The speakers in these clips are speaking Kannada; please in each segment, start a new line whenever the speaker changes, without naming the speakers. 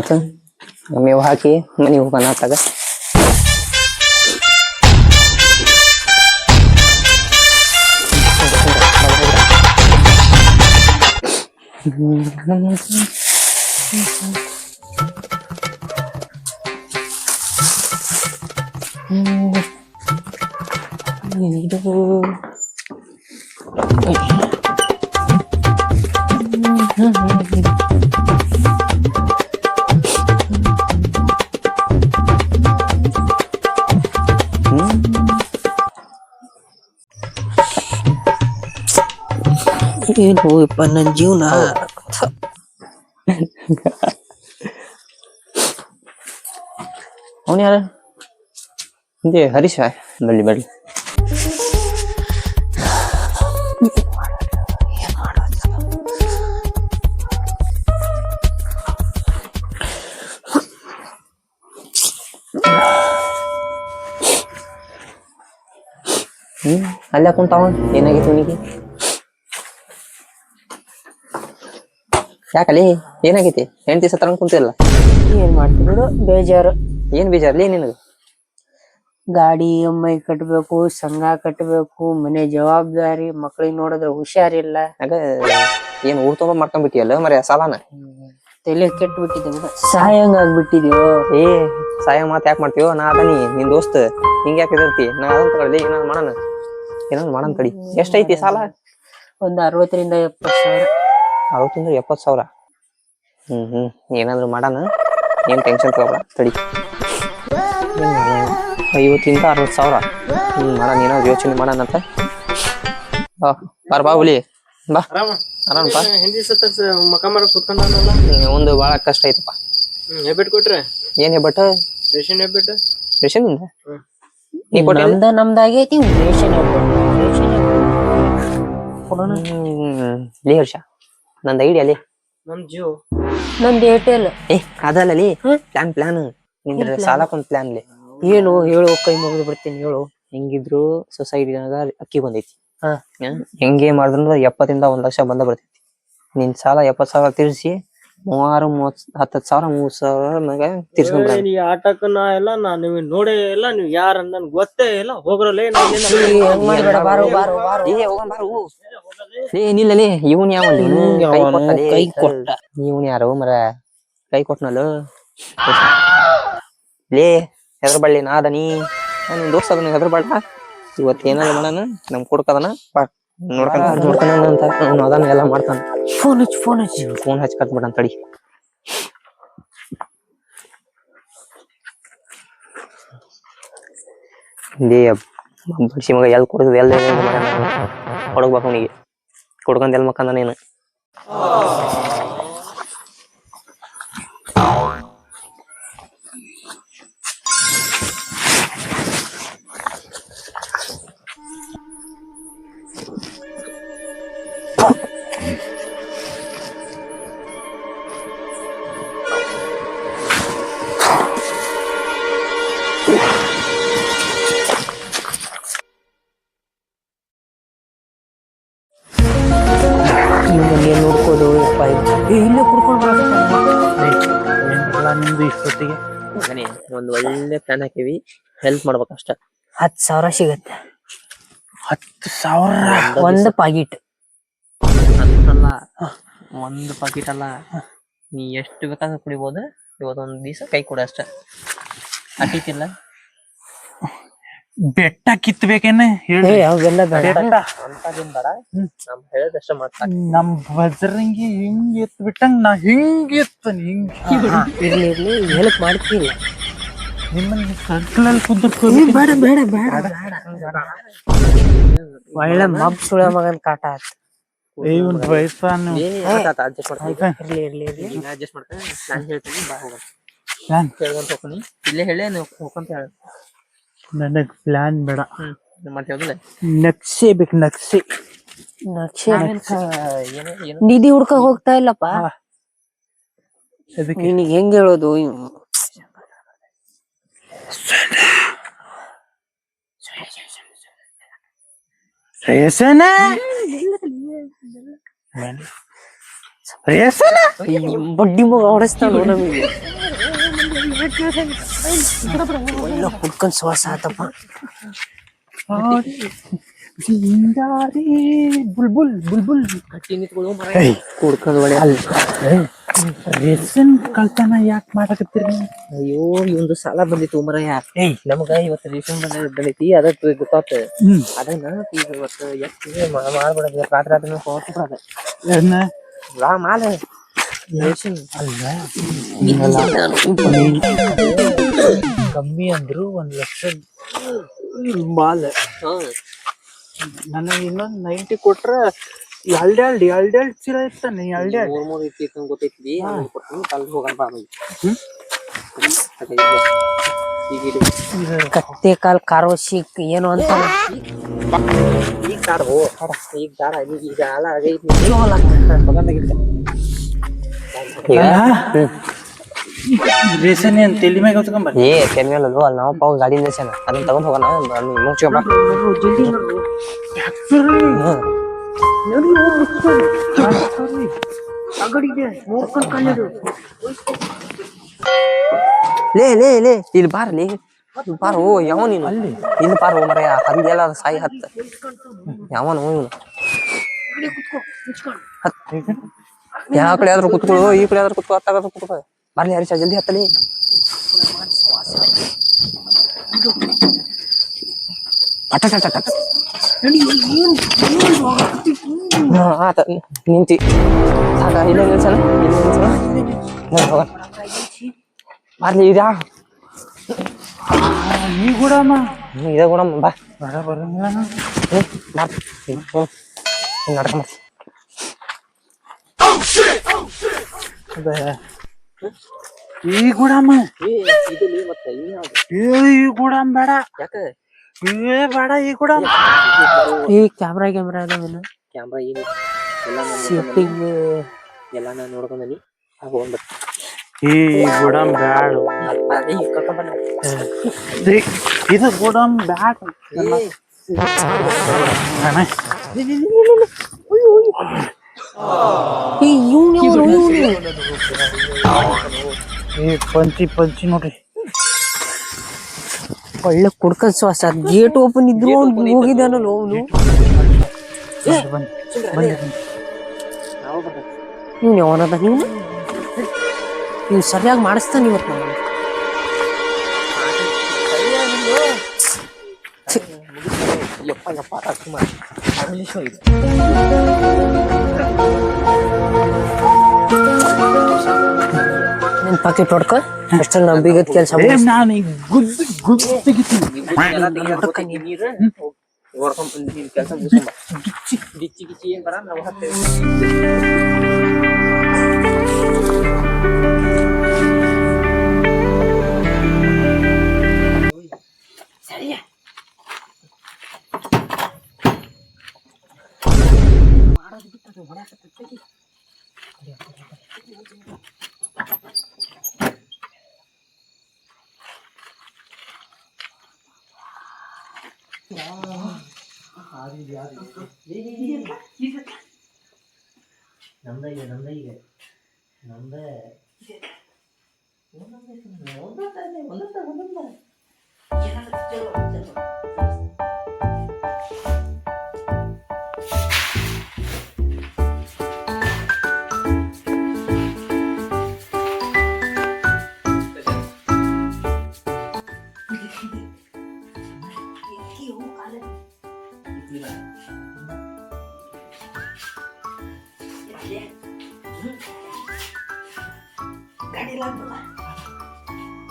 ಮತ್ತ ಮೇವು ಹಾಕಿ ಮನೆಗೆ ಹೋಗೋಣ ಆತಾಗ
ಏನು ಯಪ್ಪ ನನ್ ಜೀವನ?
ಅವನು ಯಾರ? ಇದೇ ಹರೀಶ ಬಳ್ಳಿ ಬಳ್ಳಿ ಅಲ್ಲೇ ಕುಂತಾವ ಏನಾಗಿತ್ತು ಅವನಿಗೆ ಯಾಕಲ್ಲಿ ಏನಾಗೈತಿ? ಹೆಂಡತಿ ಸತ್ರ ಕುಂತಿಲ್ಲ
ಏನ್ ಮಾಡ್ತಿದ್ರು ಬೇಜಾರು.
ಏನ್ ಬೇಜಾರ್ಲಿ ನಿನಗೆ.
ಗಾಡಿ ಎಮ್ಮೈ ಕಟ್ಬೇಕು ಸಂಘ ಕಟ್ಬೇಕು ಮನೆ ಜವಾಬ್ದಾರಿ ಮಕ್ಳಿಗೆ ನೋಡಿದ್ರೆ ಹುಷಾರಿಲ್ಲ.
ಆಗ ಏನ್ ಊರ್ ತುಂಬ ಮಾಡ್ಕೊಂಡ್ಬಿಟ್ಟಿಯಲ್ಲ ಮರ ಸಾಲಾನ?
ತಲೆ ಕೆಟ್ಬಿಟ್ಟಿದ್ದೆ ಸಾಯಂಗ್ ಆಗ್ಬಿಟ್ಟಿದ್ಯೋ?
ಏ ಸಹಾಯ ಮಾತ್ ಯಾಕೆ ಮಾಡ್ತೀವೋ ನಾ ಅದನಿ ನಿನ್ ದೋಸ್ತ್. ಹಿಂಗ್ ಯಾಕೆ ಇದಿರ್ತಿ ನಾ ಅದನ್ನ ತಗೊಳ್ಳಿ ಏನಾದ್ರು ಮಾಡೋಣ? ಏನಾದ್ರು ಮಾಡೋಣ ತಡಿ. ಎಷ್ಟೈತಿ ಸಾಲ?
ಒಂದ್ ಅರವತ್ತರಿಂದ ಎಪ್ಪತ್ತು ಸಾವಿರ.
ಅರವತ್ತರಿಂದ ಎಪ್ಪತ್ತು ಸಾವಿರ. ಹ್ಞೂ ಹ್ಞೂ ಏನಾದ್ರು ಮಾಡೋಣ. ಏನ್ ಟೆನ್ಷನ್ ತಗೋಬೇಡ. ತಡಿ? ಐವತ್ತಿಂದ ಅರವತ್ತು ಸಾವಿರ. ಹ್ಞೂ ಮಾಡೋಣ. ಏನಾದ್ರು ಯೋಚನೆ ಮಾಡೋಣ ಅಂತ. ಬಾರ್ ಬಾ ಹುಲಿ. ಬಾ.
ಆರಾಮಪ್ಪ. ಮಕ
ಮಾಡಕ್ ಒಂದು ಭಾಳ ಕಷ್ಟ ಐತಪ್ಪ.
ಹೆಬ್ಬೆಟ್ ಕೊಟ್ರೆ?
ಏನು ಬಟ್
ರೇಷನ್ ಹೆಬ್ಬೆಟ್?
ರೇಷನ್ ಇಂದ ನೀ
ನಮ್ದ ರೇಷನ್ ರೇಷನ್ ಕೊಡೋಣ
ಹ್ಮ್. ಲೀ ಹರ್ಷ. ನಂದ್ ಐಡಿಯಾ ಅಲ್ಲಿ.
ನಮ್ ಜಿಯೋ.
ನಂದ್ ಏರ್ಟೆಲ್
ಏ ಅದಲ್ಲ ಅಲ್ಲಿ? ಪ್ಲಾನ್ ಪ್ಲಾನ್ ನಿಂದ್ರ ಸಾಲಕ್ಕೊಂದ್ ಪ್ಲಾನ್ ಲೇ
ಏನು ಹೇಳು ಕೈ ಮುಗಿದು ಬಿಡ್ತೀನಿ ಹೇಳು.
ಹೆಂಗಿದ್ರು ಸೊಸೈಟಿನಾಗ ಅಕ್ಕಿ ಬಂದೈತಿ? ಹೆಂಗೆ ಮಾಡಿದ್ರು ಎಪ್ಪತ್ತಿಂದ ಒಂದ್ ಲಕ್ಷ ಬಂದ ಬರ್ತೈತಿ. ನಿನ್ ಸಾಲ ಎಪ್ಪತ್ ಸಾವಿರ ತೀರ್ಸಿ ಮೂವಾರು ಮೂವತ್ ಹತ್ತತ್ ಸಾವಿರ ಮೂವತ್ ಸಾವಿರ ಮ್ಯಾಗ ತೀರ್ಸ್ಕೊಂಡ್ಬಿಡ
ಈ ಆಟಕ್ಕ ನಾ ಎಲ್ಲ ನಾ ನೀವು ನೋಡೇ ಇಲ್ಲ ನೀವ್ ಯಾರ ನನ್ ಗೊತ್ತೇ ಇಲ್ಲ ಹೋಗ್ರಲ್ಲೇ ನಾ ಏನ್
ಹೆಂಗ್ ಮಾಡ್ಬೇಡ ಬಾರೋ ಬಾರೋ ಬಾರೋ.
ಏ ಹೋಗೋಣ ಬಾರು. ಲೇ ಏನಿಲ್ಲ ಲೇ ಇವನ್ ಯಾವ?
ಕೈ ಕೊಟ್ಟ.
ಇವನ್ ಯಾರು ಮರ? ಕೈ ಕೊಟ್ನಲ್ಲ? ಲೇ ಹೆದ್ರ ಬಳ್ಳಿ ನಾ ನಾನು ನಿನ್ ದೋಸ್ತ ಅದನ್ನ ಹೆದ್ರ ಬಳ್ಳ ಇವತ್ ಏನಾದ್ರು ಮಾಡೋಣ ನಮ್ ಕೊಡ್ಕದನ? ಬಾ ನೋಡ್ಕೊಂಡ್ ನೋಡ್ಕೊಂಡ್ ಅಂತ. ಅವ್ನು ಅದನ್ನ ಎಲ್ಲ ಮಾಡ್ತಾನ.
ಫೋನ್ ಹಚ್ಚಿ ಫೋನ್ ಹಚ್ಚಿ.
ಫೋನ್ ಹಚ್ಚಿ ಬಿಡಂತ ತಡಿ ಬಡ್ಸಿ ಮಗ ಎಲ್ ಕೊಡ್ ಎಲ್ ಕೊಡಗ್ಬೇಕು ಅವನಿಗೆ. ಕೊಡ್ಕೊಂಡ್ ಎಲ್ ಮಕ್ಕಂದ ನೀನು.
ನಿಮ್ಮನ್ನೇ ನೋಡ್ಕೋದು ಅಪ್ಪ ಏ, ಇಲ್ಲೇ ಕುಡ್ಕೊಂಡು
ನಿಮ್ದು ಇಷ್ಟೊತ್ತಿಗೆ
ಮಗನೇ ಒಂದ್ ಒಳ್ಳೆ ಪ್ಲಾನ್ ಹಾಕಿವಿ. ಹೆಲ್ಪ್ ಮಾಡ್ಬೇಕಷ್ಟ.
ಹತ್ತು ಸಾವಿರ ಸಿಗತ್ತೆ.
ಹತ್ತು ಸಾವಿರ?
ಒಂದು ಪಾಕಿಟ್
ಅಂತಲ್ಲ ಒಂದು ಪಾಕಿಟ್ ಅಲ್ಲ. ನೀ ಎಷ್ಟು ಬೇಕಾದ್ರೆ ಕುಡಿಬೋದು. ಇವತ್ತೊಂದು ದಿವಸ ಕೈ ಕೊಡ ಅಷ್ಟ. ಅಟಿತಿಲ್ಲ.
ಬೆಟ್ಟ ಕಿತ್ಬೇಕೇನೆ ಹೇಳಿ
ಅವೆಲ್ಲ ಬೇಡ.
ಬೇಡ ನಮ್ ಹೇಳ್ದಷ್ಟ ಮಾಡ್ತಾ
ನಮ್ ಬಜರಂಗಿ ಹಿಂಗ್ ಎತ್ ಬಿಟ್ಟಂಗ್ ನಾ ಹಿಂಗ್ ಎತ್ತನಿ ಹಿಂಗ್.
ಇರ್ಲಿ ಇರ್ಲಿ. ಹೆಲ್ಪ್ ಮಾಡ್ತೀವಿ
ನಿಮ್ಮನ್ನ ಸರ್ಕಲಲ್ಲಿ ಕುದ್ರಕೋ
ಬೇಡ ಬೇಡ ಬೇಡ ಒಳ್ಳೆ ಮಬ್ ಸುಳ ಮಗನ್ ಕಾಟ ಆತ್.
ಇವನ್ ವಯಸ್ಸಾನು
ಅಡ್ಜಸ್ಟ್ ಮಾಡ್ತಾ
ಇರ್ಲಿ ಇರ್ಲಿ ಇರ್ಲಿ.
ಅಡ್ಜಸ್ಟ್ ಮಾಡ್ತೀನಿ ನಾನು ಹೇಳ್ತೀನಿ ಬಾ ಹೋಗೋಣ.
ಪ್ಲಾನ್
ಹೇಳ್ಕೊಂತ ಹೋಗ್ತೀನಿ. ಇಲ್ಲೇ ಹೇಳೇ ನೀವು ಹೋಗ್ಕೊಂತ ಹೇಳ.
ನನಗೆ ಪ್ಲಾನ್ ಬೇಡ.
ಹ್ಮ್ ಮಾಡ್ತೀವಲ್ಲ
ನಕ್ಷೆ ಬೇಕು ನಕ್ಷೆ.
ನಕ್ಷೆ
ಏನು ಏನು?
ನಿಧಿ ಹುಡ್ಕ ಹೋಗ್ತಾ ಇಲ್ಲಪ್ಪ.
ಅದಕ್ಕೆ.
ನಿನಗೆ ಹೆಂಗ್ ಹೇಳೋದು?
ರೇಷನ
ರೇಸನ ಬಡ್ಡಿ ಮಗ ಹೊಡೆಸ್ತಾನ ನಮಗೆ. ಒಳ್ಳೆ ಕುಡ್ಕೊಂಡ್ ಶ್ವಾಸ ಆತಪ್ಪ.
ಬುಲ್ಬುಲ್ ಬುಲ್ಬುಲ್.
ಕುಡ್ಕೊಂಡ್ ಹೊಡೆ
ರೇಸನ್ ಕಳ್ತನ ಯಾಕೆ ಮಾಡಕತ್ತೀರಿ
ಅಯ್ಯೋ ಇವಂದು ಸಾಲ ಬಂದಿತ್ತು ಮರಯ್ಯ
ಏಯ್.
ನಮಗ ಇವತ್ತು ರೇಷನ್ ಬಂದ ಬಂದೈತಿ ಅದಕ್ಕೆ ಗೊತ್ತಾತ.
ಹ್ಮ್.
ಅದನ್ನ ಈಗ ಇವತ್ತು ಎಷ್ಟು ಮಾಡ್ಬಿಡೋದು ರಾತ್ರಿ
ಅದನ್ನ
ಲಾ ಮಾಲೆ ರೇಷನ್
ಅಲ್ಲ ಕಮ್ಮಿ ಅಂದ್ರು ಒಂದ್ ಲಕ್ಷ. ಬಾಲ್ ನನಗೆ ಇನ್ನೊಂದ್ ನೈಂಟಿ ಕೊಟ್ರ ಎರಡೆರಡು ಎರಡೆರಡು ಚೀಲ ಇರ್ತಾನೆ ಎರಡೆರಡು
ಮೂರ್ ಮೂರ್ ಇತ್ತು ಅಂತ ಗೊತ್ತೈತಿ. ಕೊಡ್ತೀನಿ ಕಲ್ದು ಹೋಗಲ್ಲ ಬಾ
ಕತ್ತೆ ಕಾಲ್ ಕಾರೋಶಿ ಏನು ಅಂತ.
ಈಗ ಕಾರ್ ಹೋ ಈಗ ದಾರ ಈಗ ಈಗ ಅಲ್ಲ ಆಗೈತಿ
ರೇಸನ್ ಏನ್ ತಲೆ ಮ್ಯಾಗ ಹೊತ್ಕೊಂಬ
ಏ ಕೆನ್ಮೇಲೆ ಅದು ಅಲ್ಲಿ ನಾವು ಪಾವು ಗಾಡಿ ನಿಲ್ಸಣ ಅದನ್ನ ತಗೊಂಡ್ ಹೋಗೋಣ ಅಲ್ಲಿ ಮುಚ್ಕೊಂಬ ಲೇ ಲೇ ಲೇ ಇಲ್ಲಿ ಬಾರ ಲೇ. ಇಲ್ಲಿ ಬಾರ ಓ ಯಾವ ನೀನು? ಅಲ್ಲಿ. ಇಲ್ಲಿ ಬಾರ ಓ ಮರೆಯ ಹಂಗೆಲ್ಲ ಸಾಯಿ ಹತ್ತ. ಯಾವನು? ಇವನು ಯಾವ ಕಡೆ ಆದ್ರೂ ಕುತ್ಕೊಳ್ಳು ಈ ಕಡೆ ಆದ್ರೂ ಕುತ್ಕೊ ಹತ್ತಾಗ ಕುತ್ಕೊ ಬರ್ಲಿ ಹರೀಶ ಜಲ್ದಿ ಹತ್ತಲಿ ಪಟ ಟಟ ಟಟ. ಹಾ, ಆತ ನಿಂತಿ ಸಾಕ ಇಲ್ಲ ನಿಲ್ಸಣ ಇಲ್ಲ ನಿಲ್ಸಣ ನಡಿ ಹೋಗೋಣ ಬರ್ಲಿ ಇದಾ
ಈ ಗುಡಮ್ಮ
ಹ್ಮ್, ಇದೇ ಕೂಡ ಬಾ
ಬರ ಬರಂಗಿಲ್ಲ ನಾನು.
ಹ್ಮ್, ಬಾ ಹ್ಮ್, ಹ್ಮ್. ಹಿಂಗ್ ನಡ್ಕೊಂಡ್ ಬಾ.
ಅದ ಈ ಗುಡಮ್ಮ
ಏ, ಇದು ಲೇ ಮತ್ತೆ ಇನ್ ಯಾವ್ದು?
ಏ ಈ ಗುಡಮ್ ಬೇಡ
ಯಾಕೆ
ಏ ಬೇಡ ಈ ಗುಡಮ್
ಈ ಕ್ಯಾಮ್ರಾ ಕ್ಯಾಮ್ರಾ ಅದಾವೇನು
ಕ್ಯಾಮ್ರಾ ಏನು ಎಲ್ಲ ನಾನು
ಶಿಫ್ಟಿಂಗ್
ಎಲ್ಲ ನಾನು ನೋಡ್ಕೊಂಡನಿ ಹೋಗ್ಬರ್ತೀನಿ
ಈ ಗುಡಮ್ ಬ್ಯಾಡ ಏ, ಇದು ಗುಡಮ್ ಬ್ಯಾಡ ಅಣ್ಣ, ಪಂಚಿ ಪಂಚಿ ನೋಡ್ರಿ.
ಒಳ್ಳೆ ಕುಡ್ಕೊಂಡ್ ಶ್ವಾಸ. ಗೇಟ್ ಓಪನ್ ಇದ್ರು ಅವ್ನು ಹೋಗಿದ್ದಾನಲ್ಲ ಅವನು. ಇವ್ನು ಯಾವನದ ನೀವು ಇವ್ ಸರಿಯಾಗಿ ಮಾಡಿಸ್ತಾನೆ ಇವತ್ತು ನಾನು
ಯಪ್ಪ ಯಪ್ಪ ರಾಜ್ಕುಮಾರ್
ಪಾಕೆಟ್ ಹೊಡ್ಕೊ ಅಷ್ಟ್ರಲ್ಲಿ ನಾವು ಬೀಗದ ಕೆಲಸ
ಏ ನಾನು ಈಗ ಗುದ್ದು ಗುದ್ದು ತೆಗಿತೀನಿ
ಎಲ್ಲ ತೆಗ್ಯಾಕ್ ಗೊತ್ತೈತಿ ನೀರು ಹೊಡ್ಕೊಂಡ್ ಬಂದ್ ಕೆಲಸ ಮುಗಿಸ್ಕೊಂಬ ಗಿಚ್ಚಿ ಗಿಚ್ಚಿ ಏನ್ ಬರ ನಾವು ಹತ್ತೇವೆ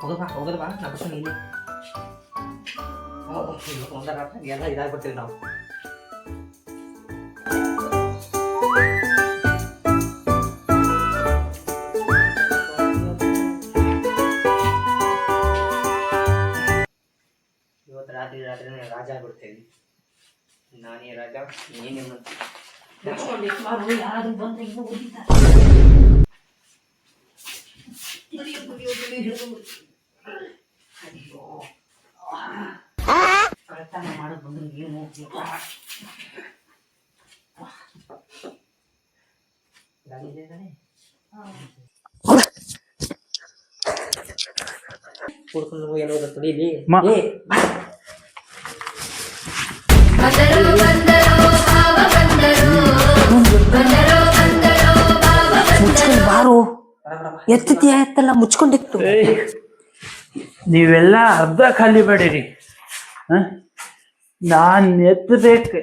ಹೋಗದ ಬಾ ಹೋಗದ ಬಾ ನಮ್ಮ ನೀನು ಒಂದರ ಎಲ್ಲ ಇದಾಗ್ಬಿಡ್ತೀವಿ ನಾವು ಇವತ್ತು ರಾತ್ರಿ ರಾತ್ರಿ ರಾಜ ಆಗ್ಬಿಡ್ತೇವೆ ನಾನೇ ರಾಜ ನೀನೇ ಮಂತ್ರಿ. ಕಳ್ತನ ಮಾಡೋದ್ ಬಂದ್ರೆ ಏನು ಏನೋ
ಎತ್ತತಿ ಎತ್ತಲ್ಲ ಮುಚ್ಕೊಂಡಿತ್ತು.
ನೀವೆಲ್ಲ ಅರ್ಧ ಖಾಲಿ ಮಾಡಿರಿ. ನಾನು ನಾನ್ ಎತ್ತಬೇಕು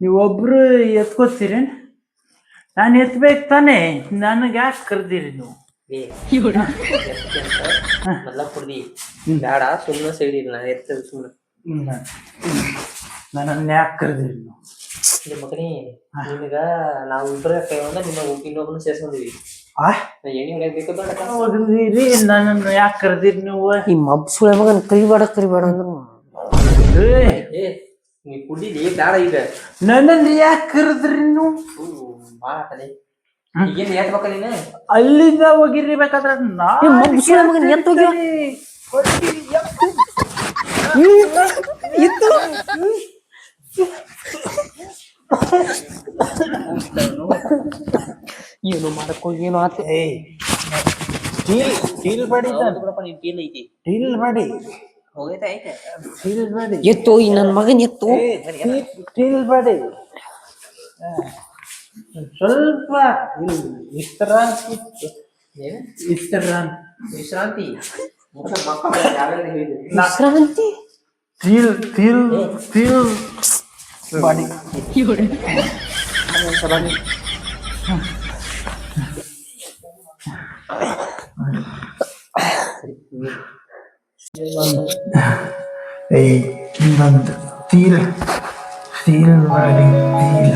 ನೀವೊಬ್ರು ಎತ್ಕೋತೀರಿ? ನಾನು ಎತ್ಬೇಕು ತಾನೆ. ನನಗೆ ಯಾಕೆ ಕರ್ದಿರಿ ನೀವು?
ಕುಡ್ದಿ ಬೇಡ ಸುಮ್ಮನೆ ಸೇಡಿರಿ ನಾನು ಎತ್ತ ಸುಮ್ಮನೆ
ನನ್ನನ್ನು ಯಾಕೆ ಕರ್ದಿರಿ ನೀವು?
ನಿಮ್ಮ ಮಗನೇ ನಿನಗ ನಾವು ಇಬ್ಬರ ಕೈ ಒಂದ ನಿನ್ನ ಇನ್ನೊಬ್ಬನ ಸೇರ್ಸ್ಕೊಂಡಿವಿ
ಹೋಗಿದ್ದೀರಿ ನನ್ನನ್ನು ಯಾಕೆ ಕರ್ದಿರಿ ನೀವು?
ಈ ಮಬ್ ಸುಳೆ ಮಗನ್ ಕರಿಬೇಡ ಕರಿಬೇಡ ಅಂದ್ರು.
ನೀ ಕುಡಿಲಿ ಬೇಡ ಈಗ?
ನನ್ನನ್ನು ಯಾಕೆ ಕರೆದ್ರಿ ನೀವು?
ಭಾಳ ತಲೆ ಈಗೇನ್ ನೀನು?
ಅಲ್ಲಿಂದ ಹೋಗಿರಿ ಬೇಕಾದ್ರೆ ನಾ
ಈ ಮಬ್ ಸುಳೆ ಮಗನ್ ಎತ್ತ ಹೋಗ್ಯ ಏನು ಮಾಡಕ್ ಹೋಗಿ ಏನೋ ಆತ
ಏ ಡೀಲ್ ಡೀಲ್ ಮಾಡಿ
ಐತಿ.
ಡೀಲ್ ಮಾಡಿ ಡೀಲ್ ಮಾಡಿ
ಎತ್ತು ಈ ನನ್ ಮಗನ್ ಎತ್ತು.
ಡೀಲ್ ಮಾಡಿ ಸ್ವಲ್ಪ ವಿಶ್ರಾಂತಿ. ವಿಶ್ರಾಂತಿ.
ವಿಶ್ರಾಂತಿ? ಹೇಳಿದ್ರು?
ವಿಶ್ರಾಂತಿ?
ಡೀಲ್ ಡೀಲ್ ಡೀಲ್ ಮಾಡಿ ಏಯ್ ಇನ್ನೊಂದು ತೀಲ್ ತೀಲ್ ಮಾಡಿ ತೀಲ್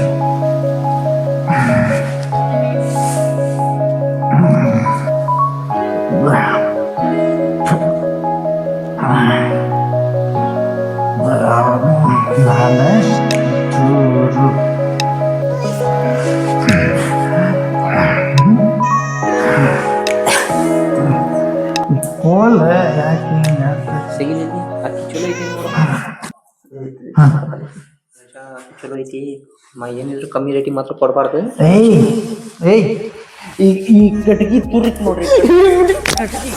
ನಾನು
ಐತಿ. ಮ ಏನಿದ್ರು ಕಮ್ಮಿ ರೇಟಿಗೆ ಮಾತ್ರ ಕೊಡಬಾರ್ದು.
ಏಯ್ ಏಯ್. ಈ ಈ ಕಟ್ಗಿ ತುರಿಕ್ ನೋಡ್ರಿ. ಕಟ್ಗಿ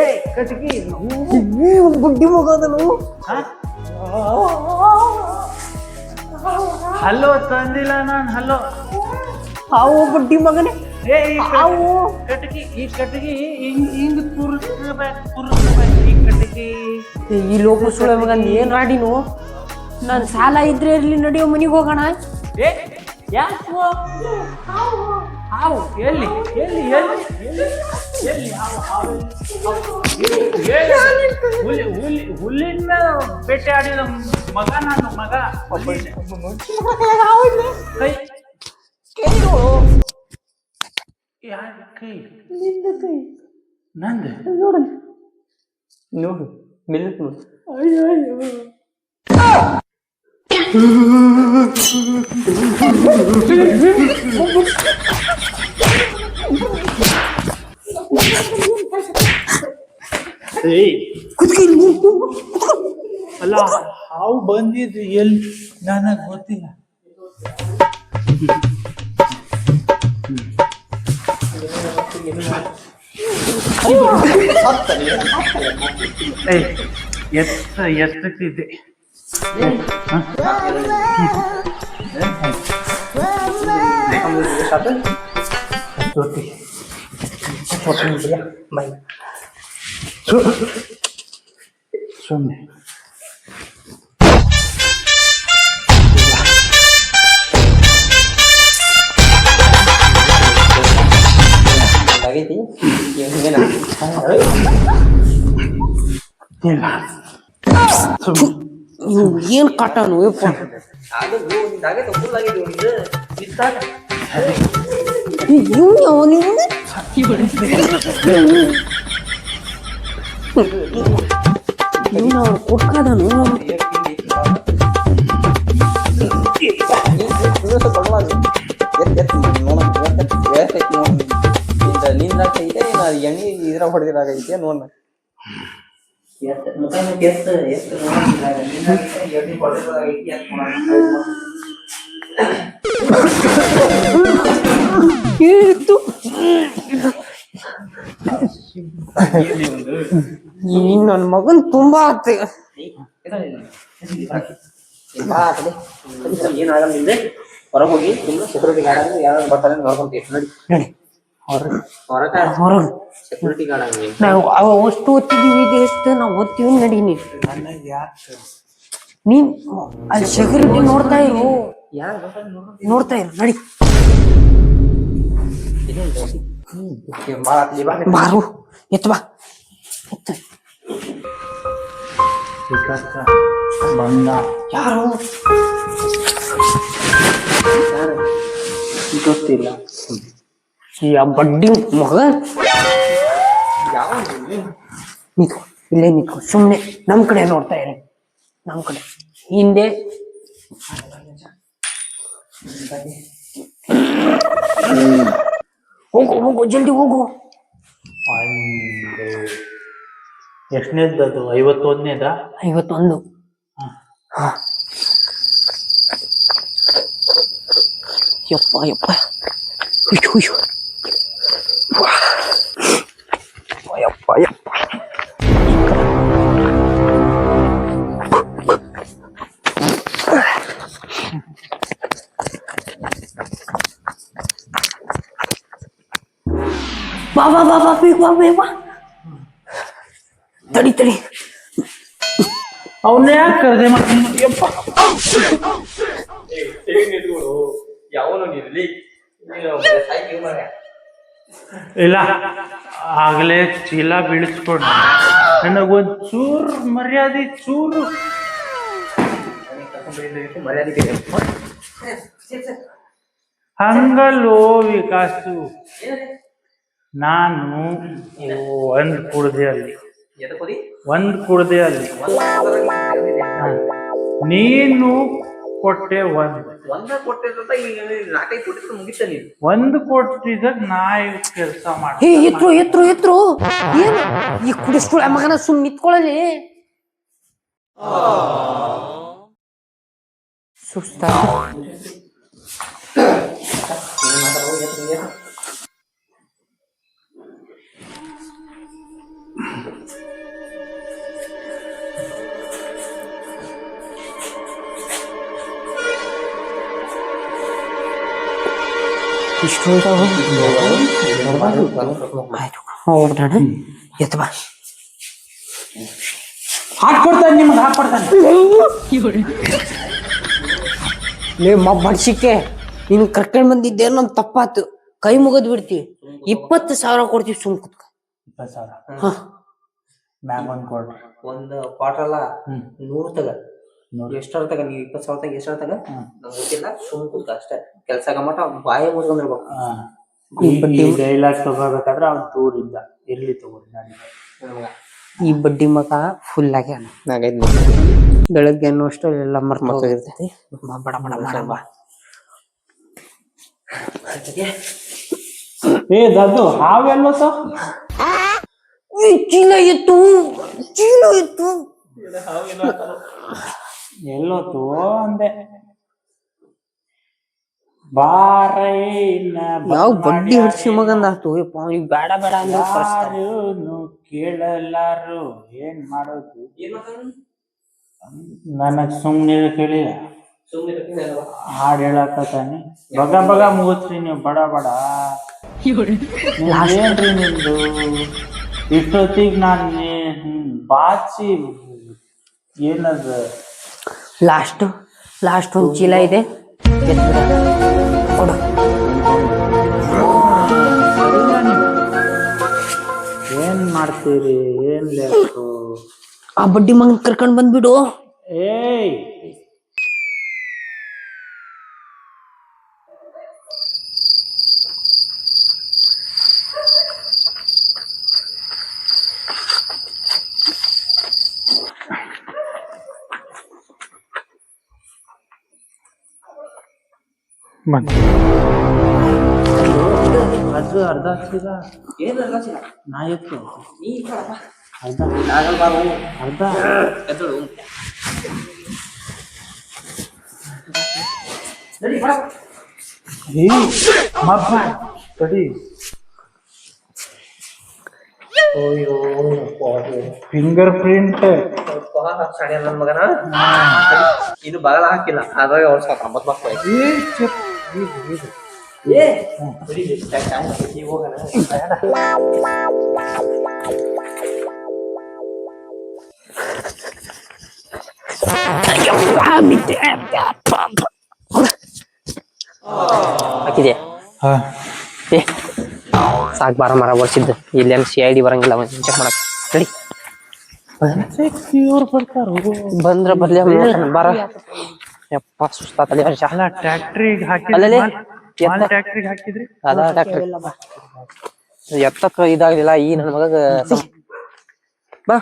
ಏಯ್ ಕಟ್ಗಿ
ಬುಡ್ಡಿ ಮಗ ಅದನು
ಹಲೋ ತಂದಿಲ್ಲ ನಾನು ಹಲೋ.
ಹಾವು ಬುಡ್ಡಿ ಮಗನೇ.
ಏ ಈ ಕಟ್ಗಿ ಈ ಕಟ್ಗಿ ಹಿಂಗ್ ಹಿಂಗ್ ತುರ್ಸ್ಬೇಕು ತುರ್ಸ್ಬೇಕು ಈ ಕಟ್ಗಿ
ಈ ಲೋಕ ಸುಳ್ಳ ಮಗನ್ ಏನ್ ರಾಡಿನು? ನನ್ ಸಾಲ ಇದ್ರೆ ಇರ್ಲಿ ನಡೆಯೋ ಮನೆಗೆ ಹೋಗೋಣ.
ಏ ಯಾಕೋ? ಹಾವು ಎಲ್ಲಿ ಎಲ್ಲಿ ಎಲ್ಲಿ ಎಲ್ಲಿ ಎಲ್ಲಿ ಹಾವು ಹಾವು ಹಾವು. ಎಲ್ಲಿ? ಹುಲಿ ಹುಲಿ ಹುಲ್ಲಿನ ಬೇಟೆ ಆಡಿದ ಮಗ ನಾನು ಮಗ ಕೈ ಯಾರ ಕೈ? ನಿಂದ ಕೈ. ನಂದು?
ನೋಡು. ಮಿಲ್ಕ್ ನೋಡು.
ಏಯ್ ಅಲ್ಲ ಹಾವು ಬಂದಿದ್ದು ಎಲ್ಲಿ? ನನಗೆ ಗೊತ್ತಿಲ್ಲ. ಎತ್ತ ಎತ್ತಕ್ಕಿದೆ ಸುಮ್ಮನೆ
ಆಗೈತಿ ಏನ
ಇಲ್ಲ ಸುಮ್ಮನೆ
ಇವ್ ಏನ್ ಕಾಟನು ಯಪ್ಪ
ಅದು ಆಗೈತೆ ಫುಲ್ ಆಗೈತಿ ಒಂದು ಇದ್ದಾಗ
ಇವ್ ಅವನು ಇವ್ನ ಅವ್ನು ಕೊಟ್ಕದನು
ಎಣ್ಣೆ ಇದ್ರ ಹೊಡೆದಿರಾಗೈತೆ ನೋಡ
ಕೇಳಿತ್ತು ನನ್ನ ಮಗನ್ ತುಂಬಾ ಆತ
ಏನಾಗಲ್ಲ ನಿಂದೆ. ಹೊರಗೆ ಹೋಗಿ ಸುಮ್ಮನೆ ಸೆಕ್ಯೂರಿಟಿ ಗಾರ್ಡ್ ಯಾರು ಬರ್ತಾರೆ ನೋಡ್ಕೊಂತೀವಿ. ನೋಡಿ
ನಡಿ.
ಹೊರಗ
ಹೊರಗ್.
ಸೆಕ್ಯೂರಿಟಿ ಗಾರ್ಡ್ ಆಗಿ.
ನಾವು ಅವ ಅಷ್ಟು ಓದ್ತಿದೀವಿ ಇದು ಎಷ್ಟು ನಾವು ಓದ್ತೀವಿ ನಡಿ ನೀ ನೀನ್ ಅಲ್ಲಿ ಸೆಕ್ಯೂರಿಟಿ ನೋಡ್ತಾ ಇರು. ನೋಡ್ತಾ ಇರು ನಡಿ. ಬಾರು ಎತ್ತ ಬಾ. ಎತ್ತ.
ಬಂದ.
ಯಾರು?
ಗೊತ್ತಿಲ್ಲ.
ಆ ಬಡ್ಡಿ ಮಗ. ನಿಂತ್ಕೊ ಇಲ್ಲೇ ನಿಂತ್ಕೊ ಸುಮ್ಮನೆ ನಮ್ ಕಡೆ ನೋಡ್ತಾ ಇರಿ ನಮ್ಮ ಕಡೆ. ಹಿಂದೆ. ಹೋಗು ಹೋಗು ಜಲ್ದಿ ಹೋಗು.
ಎಷ್ಟನೇದ್ದು? ಐವತ್ತೊಂದನೇದ?
ಐವತ್ತೊಂದು. ಹಾ. ಯಪ್ಪ ಯಪ್ಪ. ಅಯ್ಯೋ ಅಯ್ಯೋ. ವಾ. ಯಪ್ಪ ಯಪ್ಪ ಬಾ ಬಾ ಬಾ ಬಾ ಬೇಗ ಬಾ ಬೇಗ ಬಾ ತಡಿ ತಡಿ
ಅವನ್ನ ಯಾಕೆ ಕರೆದೆ ಮಾಡ್ತೀನಿ ಯಪ್ಪ
ಯಾವನು ನೀರಲ್ಲಿ
ಇಲ್ಲ, ಆಗಲೇ ಚೀಲ ಬೀಳಿಸ್ಕೊಂಡು ನನಗೊಂದು ಚೂರು ಮರ್ಯಾದೆ, ಚೂರು. ಹಂಗಲ್ಲೋ ವಿಕಾಸು ನಾನು ಒಂದು ಕುಡ್ದೆ ಅಲ್ಲಿ. ಒಂದ್ ಕುಡ್ದೆ ಅಲ್ಲಿ. ನೀನು ಕೊಟ್ಟೆ ಒಂದ್.
ಒಂದ ಕೊಟ್ಟಿದ್ರಂತ ಈಗ ನಾಲ್ಕೈದು ಕೊಟ್ಟಿದ್ದು ಮುಗಿತ ನೀನು.
ಒಂದ್ ಕೊಟ್ಟಿದ್ದ ನಾ ಕೆಲಸ ಮಾಡಿ
ಇತ್ರು ಎತ್ರು ಎತ್ರು ಎತ್ರು ಏನು? ಈ ಕುಡಿಸ್ಕೊಳ ಮಗನ ಸುಮ್ ನಿತ್ಕೊಳ್ಳಲಿ. ಸುಸ್ತ ಇಷ್ಟು ಆಯ್ತು ಹೋಗ್ಬಿಡೋಣ ಎತ್ತ ಬಾ.
ಹಾಕೊಡ್ತಾನೆ ನಿಮ್ಗೆ ಹಾಕ್ಕೊಡ್ತಾನೆ
ಲೇ ಬಡ್ಸಿಕೆ ನೀನು ಕರ್ಕೊಂಡ್ ಬಂದಿದ್ದೆ ನಮ್ ತಪ್ಪಾತು. ಕೈ ಮುಗದ್ ಬಿಡ್ತೀವಿ ಇಪ್ಪತ್ತು ಸಾವಿರ ಕೊಡ್ತೀವಿ ಸುಮ್ ಕುತ್ಕ.
ಇಪ್ಪತ್ತು ಸಾವಿರ?
ಹಾ.
ಒಂದ್ ಕೊಡ್ರಿ
ಒಂದು
ಪಾಟಲ್ಲ
ನೂರು ತಗ.
ನೂರು.
ಎಷ್ಟಾರ ತಗ ನೀವು ಇಪ್ಪತ್ತು ಸಾವಿರ ತಗ ಎಷ್ಟಾರ ತಗ ನಂಗೆ ಗೊತ್ತಿಲ್ಲ ಸುಮ್ ಕೂತ ಅಷ್ಟೇ. ಕೆಲ್ಸ ಮಟ ಬಾಯಿ ಮುಚ್ಕೊಂಡಿರ್ಬೇಕು
ಈ ಡೈಲಾಗ್ ತಗೋಬೇಕಾದ್ರೆ ಅವ್ನು ದೂರ ಇದ್ದ ಇರ್ಲಿ ತಗೋರಿ ನನಗೆ
ಈ ಬಡ್ಡಿ ಮಗ ಫುಲ್ ಆಗಿ
ನಾಗೈದು
ಬೆಳಗ್ಗೆ ಅನ್ನೋಷ್ಟು ಎಲ್ಲ ಮರ್ತ ಹೋಗಿರ್ತೈತಿ ಬಾ, ಬಡ ಬಡ ಮಾಡ ಬಾ.
ಏ ದದ್ದು ಹಾವೆಲ್ಲೋ
ಈ ಚೀಲ ಇತ್ತು ಚೀಲ ಎತ್ತು.
ಎಲ್ಲೋತು ಅಂದೆ.
ಯಾವ ಬಡ್ಡಿ ಹಡ್ಸಿ ಮಗಂದ ಆತು? ಅವ್ನಿಗ್ ಬೇಡ ಬೇಡ ಅಂದ್ರೆ
ಕೇಳಲಾರು? ಏನ್ ಮಾಡೋದು? ನನಗ್ ಸುಮ್ನೆ ಕೇಳಿಲ್ಲ ಹಾಡ್ ಹೇಳಕತ್ತಾನೆ. ಬಗ ಬಗ ಮುಗಿಸ್ರಿ ನೀವು ಬಡ ಬಡ. ಏನ್ರಿ ನಿಮ್ದು ಇಷ್ಟೊತ್ತಿಗೆ ನಾನು ಬಾಚಿ ಏನದ?
ಲಾಸ್ಟ್ ಲಾಸ್ಟ್ ಒಂದು ಚೀಲ ಇದೆ. ಕೊಡು
ಏನ್ ಮಾಡ್ತೀರಿ? ಏನ್
ಆ ಬಡ್ಡಿ ಮಂಗ್ ಕರ್ಕೊಂಡ್ ಬಂದ್ಬಿಡು.
ಏಯ್! ಬಂತು ಅದು ಅರ್ಧ ಹಚ್ಚಿದ?
ಅರ್ಧ ಚಿನ್ನ
ನಾ ಎತ್ತು.
ನೀ ಬೇಡಪ್ಪ
ಅರ್ಧ.
ಆಗಲ್ ಬಾ ಹೋಗು
ಅರ್ಧ
ಎದ್ದಳು ನಡಿ ಬಾ.
ಏ ಮಬ್ಬ ತಡಿ ಫಿಂಗರ್ ಪ್ರಿಂಟ್
ನನ್ನ ಮಗನ? ಇದು ಬಗಲ ಹಾಕಿಲ್ಲ. ಅದ್ರಾಗ ಅವ್ರು ಸಾಕು ಒಂಬತ್ತು ಮಕ್ಕಳು ಹಾಕಿದೆ
ಹಾ
ಏ ಸಾಕ್ ಬಾರ ಮರ ಬರ್ಸಿದ್ದು ಇಲ್ಲೇನು ಸಿ ಐ ಡಿ ಬರಂಗಿಲ್ಲ ಚೆಕ್ ಮಾಡಕ್ ನಡಿ
ಇವ್ರು ಬರ್ತಾರ
ಬಂದ್ರ ಬರ್ಲಿ ಅವ್ನ್ ಬಾರ ಯಪ್ಪ ಸುಸ್ತಾತಲ್ಲ
ಅಲ್ಲ. ಟ್ಯಾಕ್ಟ್ರಿಗೆ
ಅಲ್ಲಲ್ಲಿ
ಹಾಕಿದ್ರಿ ಹಾಕಿದ್ರಿ
ಅದ ಟ್ರ್ಯಾಕ್ಟ್ರಿ ಎತ್ತಕ್ಕ ಇದಾಗಲಿಲ್ಲ. ಈ ನನ್ನ ಮಗ ಬಾ.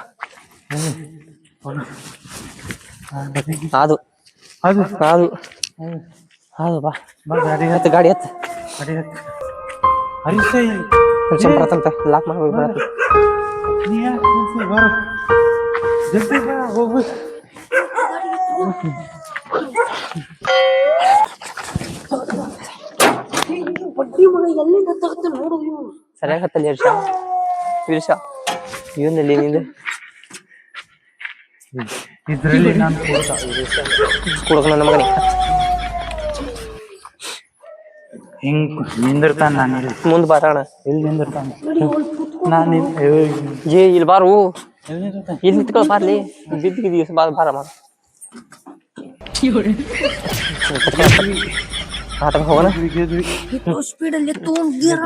ಅದು
ಅದು
ಅದು ಅದು ಬಾ.
ಬಾ ಗಾಡಿ
ಎತ್ತ ಗಾಡಿ ಎತ್ತ.
ಗಾಡಿ ಹತ್ತಿ ಹರಿಸೈ
ಟೆನ್ಷನ್ ಬರತ್ತಂತ. ಲಾಕ್ ಮಾಡ್ಬಿಡ್ ಬರತ್ತ.
ನೀ ಯಾಕ್ ನಿಂತಿ? ಬಾರೋ. ಜಲ್ದಿ ಬಾ ಹೋಗ್ಬೇಕು
ಸರಿಯಾಗತ್ತಲ್ಲಿ ಹರ್ಷ ಹರ್ಷ ಇವನಲ್ಲಿ ನಿಂದ
ಇದರಲ್ಲಿ ನಾನು
ಕುಡ್ಕ ನನ್ನ ಮಗನೇ
ಹಿಂಗ್ ನಿಂದಿರ್ತಾನ ನಾನು ಇಲ್ಲಿ.
ಮುಂದ್ ಬಾರಣ
ಇಲ್ಲಿ ನಿಂದಿರ್ತಾನ. ನಾನು
ಏ ಇಲ್ಲಿ ಬಾರು. ಇಲ್ಲಿ ನಿಂತ್ಕೊಳ್ಳ ಬಾರ್ಲಿ. ಬಿದ್ದಿದ್ದೀವಿ ಬಾರ ಬಾರ ಮಾಡ ಆತ ಹೋಗೋಣ
ಸ್ಪೀಡಲ್ಲಿ ತಗೊಂಡ್ ಗೇರ್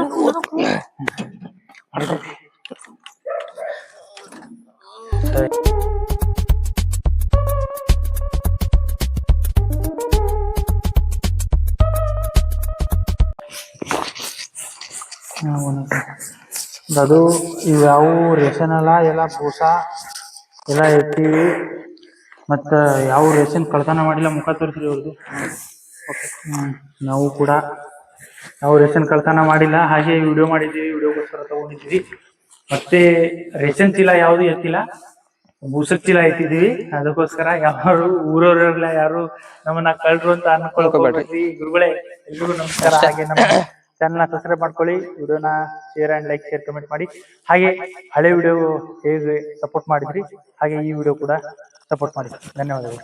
ಹಾ, ಒಂದ್ ಅದು ಇವ್ಯಾವು ರೇಷನ್ ಅಲ್ಲ ಎಲ್ಲ ಬೂಸ ಎಲ್ಲ ಇರ್ತೀವಿ ಮತ್ತ ಯಾವ ರೇಷನ್ ಕಳ್ತನ ಮಾಡಿಲ್ಲ, ಮುಖ ತೋರಿಸ್ರಿ ಅವ್ರದ್ದು ನಾವು ಕೂಡ ನಾವು ರೇಷನ್ ಕಳ್ತನ ಮಾಡಿಲ್ಲ, ಹಾಗೆ ವಿಡಿಯೋ ಮಾಡಿದ್ದೀವಿ, ವಿಡಿಯೋಗೋಸ್ಕರ ತಗೊಂಡಿದ್ದೀವಿ. ಮತ್ತೆ ರೇಷನ್ ಚೀಲ ಯಾವುದು ಎತ್ತಿಲ್ಲ ಬೂಸಕ್ ಚೀಲ ಎತ್ತಿದೀವಿ ಅದಕ್ಕೋಸ್ಕರ ಯಾರು ಊರವರೆಲ್ಲ ಯಾರು ನಮ್ಮನ್ನ ಕಳ್ರು ಅಂತ ಅನ್ಕೊಳ್ಕೊಬೇಡ್ರಿ. ಗುರುಗಳೇ, ಎಲ್ರಿಗೂ ನಮಸ್ಕಾರ. ಹಾಗೆ ನಮ್ಮ ಚಾನಲ್ನ ಸಬ್ಸ್ಕ್ರೈಬ್ ಮಾಡ್ಕೊಳ್ಳಿ, ವಿಡಿಯೋನ share and like share comment ಮಾಡಿ. ಹಾಗೆ ಹಳೆ ವಿಡಿಯೋ ಹೇಗೆ ಸಪೋರ್ಟ್ ಮಾಡಿದ್ರಿ. ಹಾಗೆ ಈ ವಿಡಿಯೋ ಕೂಡ ಸಪೋರ್ಟ್ ಮಾಡಿ ಧನ್ಯವಾದಗಳು